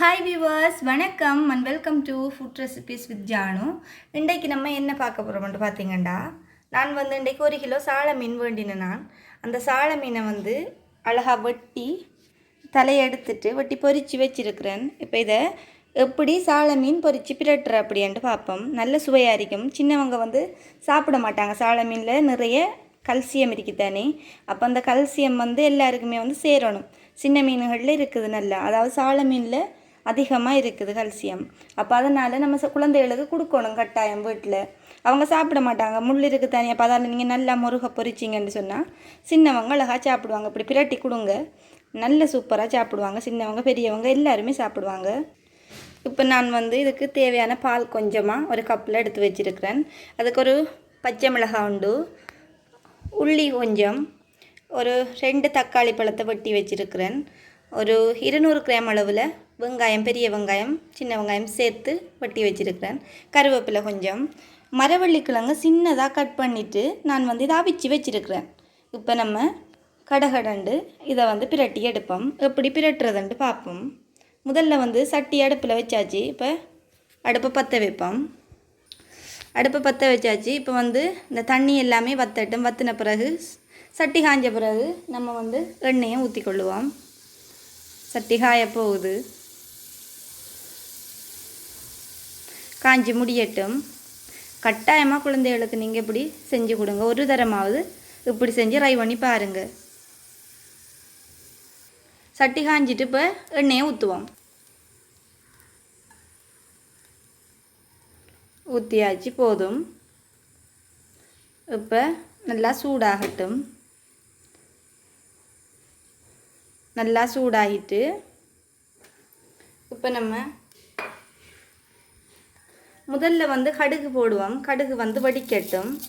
Hi viewers வணக்கம். And welcome to food recipes with Janu இன்றைக்கு நம்ம என்ன பார்க்க போகிறோம்னு பார்த்தீங்கண்டா? நான் வந்து இன்றைக்கு ஒரு கிலோ சால மீன் வேண்டினேன் நான். அந்த சால மீனை வந்து அழகாக வெட்டி தலையெடுத்துட்டு வெட்டி பொறிச்சு வச்சுருக்கிறேன். இப்போ இதை எப்படி சால மீன் பொறிச்சு பிரட்டுற அப்படின்ட்டு பார்ப்போம். நல்ல சுவையாக இருக்கும். சின்னவங்க வந்து சாப்பிட மாட்டாங்க. சால மீனில் நிறைய கல்சியம் இருக்குதானே? அப்போ அந்த கல்சியம் வந்து எல்லாருக்குமே வந்து சேரணும். சின்ன மீன்களில் இருக்குது நல்லா. அதாவது சால மீனில் அதிகமாக இருக்குது கல்சியம் அப்போ அதனால் நம்ம ச- குழந்தைகளுக்கு கொடுக்கணும் கட்டாயம் வீட்டில் அவங்க சாப்பிட மாட்டாங்க. முள் இருக்குது தனியாக அப்போ அதால் நீங்கள் நல்லா முருகை பொரிச்சிங்கன்னு சொன்னால் சின்னவங்க அழகாக சாப்பிடுவாங்க. இப்படி பிரட்டி கொடுங்க. நல்ல சூப்பராக சாப்பிடுவாங்க. சின்னவங்க பெரியவங்க எல்லாருமே சாப்பிடுவாங்க. இப்போ நான் வந்து இதுக்கு தேவையான பால் கொஞ்சமாக ஒரு கப்பில் எடுத்து வச்சிருக்கிறேன். அதுக்கு ஒரு பச்சை மிளகாய் உண்டு. உள்ளி கொஞ்சம் ஒரு ரெண்டு தக்காளி பழத்தை வெட்டி வச்சுருக்கிறேன். ஒரு இருநூறு கிராம் அளவில் வெங்காயம் பெரிய வெங்காயம் சின்ன வெங்காயம் சேர்த்து வெட்டி வச்சிருக்கிறேன். கருவேப்பிலை கொஞ்சம். மரவள்ளிக்கிழங்கு சின்னதாக கட் பண்ணிவிட்டு நான் வந்து இதை அவிச்சு வச்சிருக்கிறேன். இப்போ நம்ம கடகடண்டு இதை வந்து பிரட்டி எடுப்போம். எப்படி பிரட்டுறதுன்ட்டு பார்ப்போம். முதல்ல வந்து சட்டி அடுப்பில் வச்சாச்சு. இப்போ அடுப்பை பற்ற வைப்போம். அடுப்பை பற்ற வச்சாச்சு. இப்போ வந்து இந்த தண்ணி எல்லாமே வத்தட்டும். வத்தின பிறகு சட்டி காஞ்ச பிறகு நம்ம வந்து எண்ணெயை ஊற்றி கொள்ளுவோம் சட்டி காய போகுது. காஞ்சி முடியட்டும். கட்டாயமாக குழந்தைகளுக்கு நீங்கள் இப்படி செஞ்சு கொடுங்க. ஒரு தரமாவது இப்படி செஞ்சு ரை பண்ணி பாருங்கள் சட்டி காஞ்சிட்டு இப்போ எண்ணெயை ஊற்றுவோம் ஊற்றியாச்சு போதும். இப்போ நல்லா சூடாகட்டும். நல்லா சூடாகிட்டு இப்போ நம்ம முதல்ல வந்து கடுகு போடுவோம். கடுகு வந்து வடிக்கட்டும்.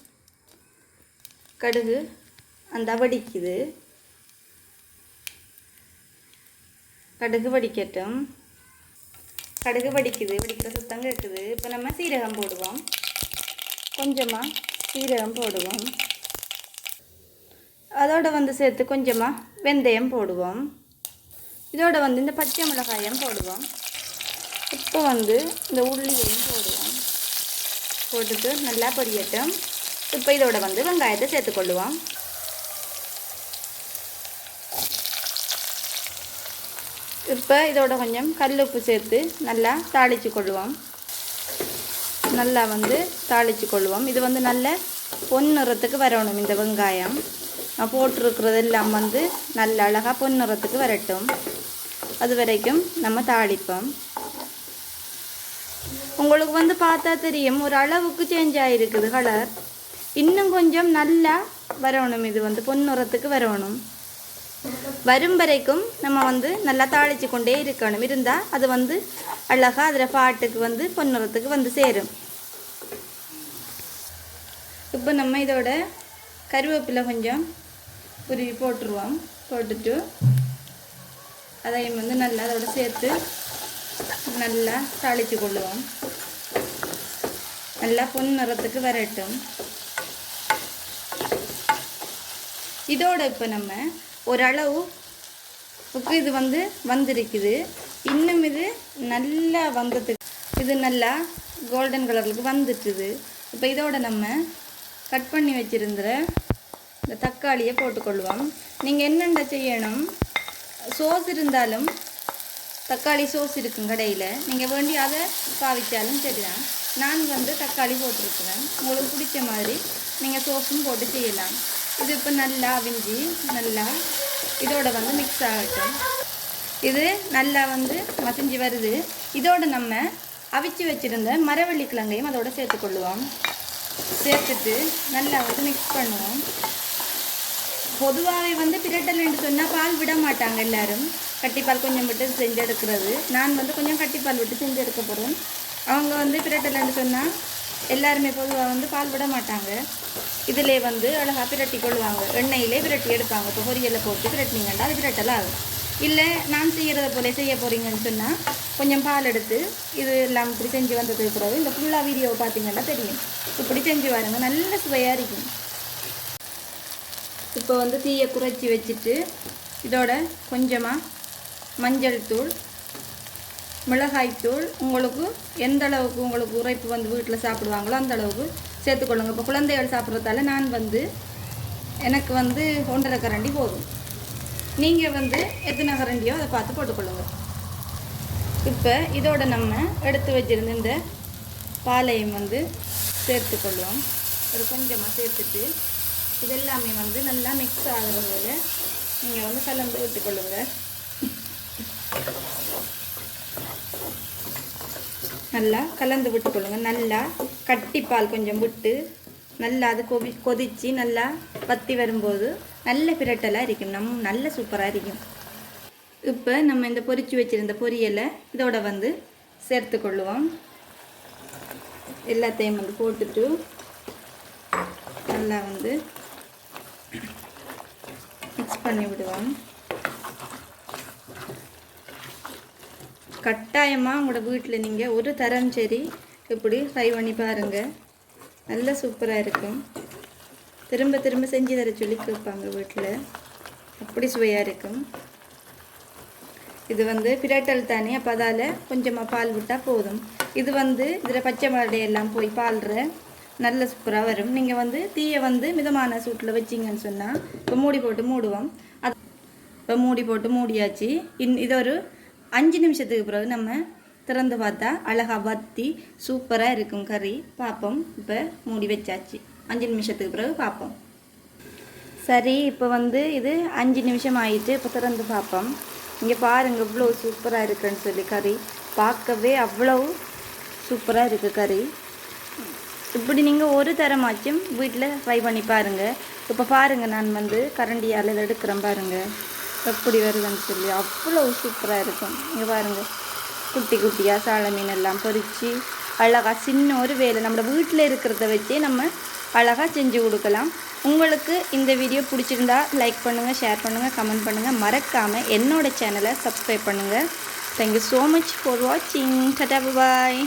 கடுகு அந்த வடிக்குது. கடுகு வடிக்கட்டும். கடுகு வடிக்குது. வடிக்கிற சுத்தம் கேட்குது இப்போ நம்ம சீரகம் போடுவோம். கொஞ்சமாக சீரகம் போடுவோம். அதோடு வந்து சேர்த்து கொஞ்சமாக வெந்தயம் போடுவோம். இதோடு வந்து இந்த பச்சை மிளகாயம் போடுவோம். இப்போ வந்து இந்த உள்ளியையும் போடுவோம். போட்டுட்டு நல்லா பொரியட்டும். இப்போ இதோட வந்து வெங்காயத்தை சேர்த்துக்கொள்ளுவோம் இப்போ இதோட கொஞ்சம் கல் உப்பு சேர்த்து நல்லா தாளித்து கொள்ளுவோம். நல்லா வந்து தாளித்து கொள்ளுவோம். இது வந்து நல்ல பொன்னிறத்துக்கு வரணும் இந்த வெங்காயம். நான் போட்டிருக்கிறது எல்லாம் வந்து நல்ல அழகாக பொன்னிறத்துக்கு வரட்டும். அது வரைக்கும் நம்ம தாளிப்போம். உங்களுக்கு வந்து பார்த்தா தெரியும் ஒரு அளவுக்கு சேஞ்ச் ஆகிருக்குது கலர் இன்னும் கொஞ்சம் நல்லா வரணும் இது வந்து பொன்னுறத்துக்கு வரணும். வரும் வரைக்கும் நம்ம வந்து நல்லா தாளித்து கொண்டே இருக்கணும். இருந்தால் அது வந்து அழகாக அதில் பாட்டுக்கு வந்து பொன்னுறத்துக்கு வந்து சேரும். இப்போ நம்ம இதோட கருவேப்பிலை கொஞ்சம் உருவி போட்டுருவோம். போட்டுட்டு அதையும் வந்து நல்லா அதோட சேர்த்து நல்லா தாளித்து கொள்ளுவோம். நல்லா பொன்னிறத்துக்கு வரட்டும். இதோட இப்போ நம்ம ஓரளவு உப்பு இது வந்து வந்திருக்குது. இன்னும் இது நல்லா வந்ததுக்கு இது நல்லா கோல்டன் கலருக்கு வந்துட்டுது இப்போ இதோட நம்ம கட் பண்ணி வச்சுருந்த இந்த தக்காளியை போட்டுக்கொள்வோம். நீங்கள் என்னென்ன செய்யணும்? சோஸ் இருந்தாலும் தக்காளி சோஸ் இருக்கும் கடையில். நீங்கள் வேண்டி அதை பாவிச்சாலும் சரிதான் நான் வந்து தக்காளி போட்டிருக்கிறேன். உங்களுக்கு பிடிச்ச மாதிரி நீங்கள் சோஸும் போட்டு செய்யலாம். இது இப்போ நல்லா அவிஞ்சி நல்லா இதோட வந்து மிக்ஸ் ஆகட்டும். இது நல்லா வந்து மசிஞ்சு வருது. இதோட நம்ம அவிச்சு வச்சுருந்த மரவள்ளி கிழங்கையும் அதோட சேர்த்துக்கொள்ளுவோம் சேர்த்துட்டு நல்லா வந்து மிக்ஸ் பண்ணுவோம். பொதுவாகவே வந்து பிரட்டல்னு சொன்னால் பால் விட மாட்டாங்க எல்லோரும். கட்டிப்பால் கொஞ்சம் விட்டு செஞ்சு எடுக்கிறது. நான் வந்து கொஞ்சம் கட்டிப்பால் விட்டு செஞ்சு எடுக்க போகிறேன் அவங்க வந்து பிரட்டலைன்னு சொன்னால் எல்லாருமே பொதுவாக வந்து பால் விட மாட்டாங்க. இதிலே வந்து அழகாக பிரட்டி கொள்வாங்க. எண்ணெயிலே பிரட்டி எடுப்பாங்க. இப்போ பொரியலை போட்டு பிரட்டினீங்கன்னா அது பிரட்டல் ஆகும். இல்லை நான் செய்கிறத போல செய்ய போகிறீங்கன்னு சொன்னால் கொஞ்சம் பால் எடுத்து இது எல்லாம் இப்படி செஞ்சு வந்ததுக்கு பிறகு இந்த ஃபுல்லாக வீடியோவை பார்த்தீங்கன்னா தெரியும். இப்படி செஞ்சு பாருங்க. நல்ல சுவையாக இருக்கும். இப்போ வந்து தீயை குறைச்சி வச்சுட்டு இதோட கொஞ்சமாக மஞ்சள் தூள் மிளகாய்த்தூள் உங்களுக்கு எந்த அளவுக்கு உங்களுக்கு உரைப்பு வந்து வீட்டில் சாப்பிடுவாங்களோ அந்த அளவுக்கு சேர்த்துக்கொள்ளுங்க இப்போ குழந்தைகள் சாப்பிட்றதால நான் வந்து எனக்கு வந்து ஒன்றரை கரண்டி போதும். நீங்கள் வந்து எத்தனை கரண்டியோ அதை பார்த்து போட்டுக்கொள்ளுங்க இப்போ இதோட நம்ம எடுத்து வச்சிருந்த இந்த பாலையும் வந்து சேர்த்துக்கொள்வோம் ஒரு கொஞ்சமாக சேர்த்துட்டு இதெல்லாமே வந்து நல்லா மிக்ஸ் ஆகுற நீங்கள் வந்து கலந்து விட்டுக்கொள்ளுங்கள் நல்லா கலந்து விட்டுக்கொள்ளுங்க. நல்லா கட்டிப்பால் கொஞ்சம் விட்டு நல்லா அது கொதி கொதித்து நல்லா வத்தி வரும்போது நல்ல பிரட்டலாக இருக்கும். நம் நல்ல சூப்பராக இருக்கும். இப்போ நம்ம இந்த பொரித்து வச்சிருந்த பொரியலை இதோட வந்து சேர்த்து கொள்ளுவோம் எல்லாத்தையும் வந்து போட்டுட்டு நல்லா வந்து மிக்ஸ் பண்ணி விடுவோம். கட்டாயமாக உங்களோட வீட்டில் நீங்கள் ஒரு தரம் சரி இப்படி ட்ரை பண்ணி பாருங்கள் நல்ல சூப்பராக இருக்கும். திரும்ப திரும்ப செஞ்சு தர சொல்லி கேட்பாங்க வீட்டில் அப்படி சுவையாக இருக்கும். இது வந்து பிரட்டல் தானே அப்போ அதால் கொஞ்சமாக பால் விட்டால் போதும். இது வந்து இதில் பச்சை மிளகாய் போய் பால்ற நல்ல சூப்பராக வரும். நீங்கள் வந்து தீயை வந்து மிதமான சூட்டில் வச்சிங்கன்னு சொன்னால் இப்போ மூடி போட்டு மூடுவோம். அது இப்போ மூடி போட்டு மூடியாச்சு. இன் இது ஒரு அஞ்சு நிமிஷத்துக்கு பிறகு நம்ம திறந்து பார்த்தா அழகா வத்தி சூப்பராக இருக்கும் கறி. பார்ப்போம். இப்போ மூடி வச்சாச்சு. அஞ்சு நிமிஷத்துக்கு பிறகு பார்ப்போம். சரி இப்போ வந்து இது அஞ்சு நிமிஷம் ஆயிட்டு இப்போ திறந்து பார்ப்போம். இங்கே பாருங்கள் இவ்வளோ சூப்பராக இருக்குன்னு சொல்லி கறி. பார்க்கவே அவ்வளோ சூப்பராக இருக்குது கறி. இப்படி நீங்கள் ஒரு தரமாச்சும் வீட்டில் ஃப்ரை பண்ணி பாருங்கள் இப்போ பாருங்கள் நான் வந்து கரண்டியால் இதை எடுக்கிறேன் பாருங்கள் எப்படி வருதுன்னு சொல்லி அவ்வளோ சூப்பராக இருக்கும். இங்கே பாருங்கள் குட்டி குட்டியாக சால மீன் எல்லாம் பொறிச்சு அழகாக சின்ன ஒரு வேலை. நம்ம வீட்டில் இருக்கிறத வச்சே நம்ம அழகாக செஞ்சு கொடுக்கலாம். உங்களுக்கு இந்த வீடியோ பிடிச்சிருந்தா லைக் பண்ணுங்கள் ஷேர் பண்ணுங்கள் கமெண்ட் பண்ணுங்கள் மறக்காமல் என்னோட சேனலை சப்ஸ்கிரைப் பண்ணுங்கள் thank you so much for வாட்சிங் டட்டா பாய்